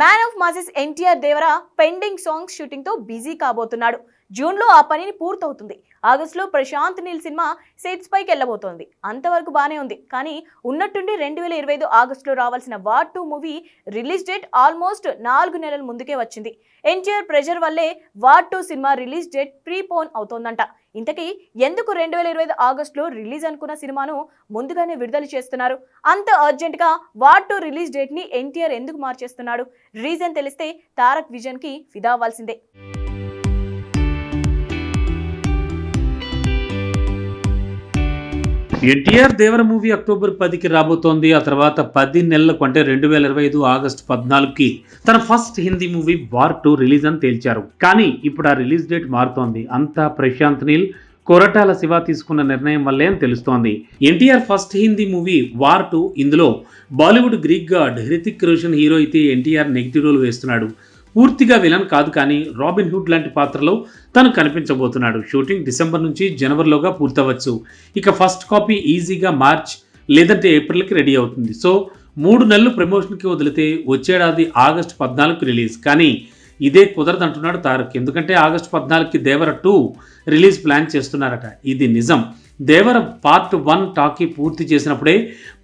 Man of masses NTR Devara pending songs షూటింగ్తో busy కాబోతున్నాడు. జూన్లో ఆ పనిని పూర్తవుతుంది. ఆగస్టులో ప్రశాంత్ నీల్ సినిమా సెట్స్ పైకి వెళ్ళబోతోంది. అంతవరకు బాగానే ఉంది. కానీ ఉన్నట్టుండి రెండు వేల ఇరవై ఐదు ఆగస్టులో రావాల్సిన War two movie release date almost నాలుగు నెలల ముందుకే వచ్చింది. ఎన్టీఆర్ ప్రెషర్ వల్లే వార్ టూ సినిమా రిలీజ్ డేట్ ప్రీపోన్ అవుతోందంట. ఇంతకీ ఎందుకు రెండు వేల ఇరవై ఐదు ఆగస్టులో రిలీజ్ అనుకున్న సినిమాను ముందుగానే విడుదల చేస్తున్నారు? అంత అర్జెంటుగా వార్ టూ రిలీజ్ డేట్ని ఎన్టీఆర్ ఎందుకు మార్చేస్తున్నాడు? రీజన్ తెలిస్తే తారక్ విజన్కి ఫిదా అవ్వాల్సిందే. ఎన్టీఆర్ దేవర మూవీ అక్టోబర్ పదికి రాబోతోంది. ఆ తర్వాత పది నెలలకు అంటే రెండు వేల ఇరవై ఐదు ఆగస్టు పద్నాలుగుకి తన first Hindi movie War two release అని తేల్చారు. కానీ ఇప్పుడు ఆ రిలీజ్ డేట్ మారుతోంది. అంతా ప్రశాంత్ నీల్ కొరటాల శివ తీసుకున్న నిర్ణయం వల్లే అని తెలుస్తోంది. NTR first Hindi movie War two ఇందులో Bollywood Greek god Hrithik Roshan hero అయితే ఎన్టీఆర్ నెగిటివ్ రోల్ వేస్తున్నాడు. పూర్తిగా విలన్ కాదు కానీ రాబిన్ హుడ్ లాంటి పాత్రలో తను కనిపించబోతున్నాడు. షూటింగ్ డిసెంబర్ నుంచి జనవరిలోగా పూర్తవచ్చు. ఇక ఫస్ట్ కాపీ ఈజీగా మార్చ్ లేదంటే ఏప్రిల్కి రెడీ అవుతుంది. సో మూడు నెలలు ప్రమోషన్కి వదిలితే వచ్చేడాది ఆగస్టు పద్నాలుగుకి రిలీజ్. కానీ ఇదే కుదరదంటున్నాడు తారక్. ఎందుకంటే ఆగస్టు పద్నాలుగుకి దేవర టూ రిలీజ్ ప్లాన్ చేస్తున్నారట. ఇది నిజం. దేవర పార్ట్ వన్ టాకీ పూర్తి చేసినప్పుడే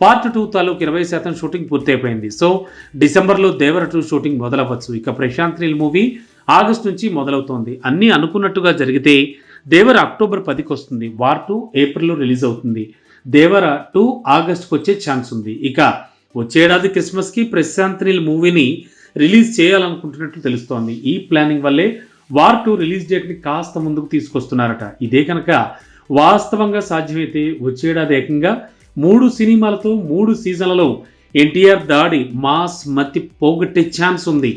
పార్ట్ టూ తాలూకు ఇరవై శాతం షూటింగ్ పూర్తయిపోయింది. సో డిసెంబర్లో దేవర టూ షూటింగ్ మొదలవ్వచ్చు. ఇక ప్రశాంత్ నీల్ మూవీ ఆగస్ట్ నుంచి మొదలవుతోంది. అన్నీ అనుకున్నట్టుగా జరిగితే దేవర అక్టోబర్ పదికి వస్తుంది. వార్ టూ ఏప్రిల్లో రిలీజ్ అవుతుంది. దేవర టూ ఆగస్ట్కి వచ్చే ఛాన్స్ ఉంది ఇక వచ్చే ఏడాది క్రిస్మస్కి ప్రశాంత్ నీల్ మూవీని రిలీజ్ చేయాలనుకుంటున్నట్లు తెలుస్తోంది. ఈ ప్లానింగ్ వల్లే వార్ టూ రిలీజ్ డేట్ని కాస్త ముందుకు తీసుకొస్తున్నారట. ఇదే కనుక వాస్తవంగా సాధ్యమైతే వచ్చేడాది ఏకంగా మూడు సినిమాలతో మూడు సీజన్లలో ఎన్టీఆర్ దాడి మాస్ మతి పోగొట్టే ఛాన్స్ ఉంది.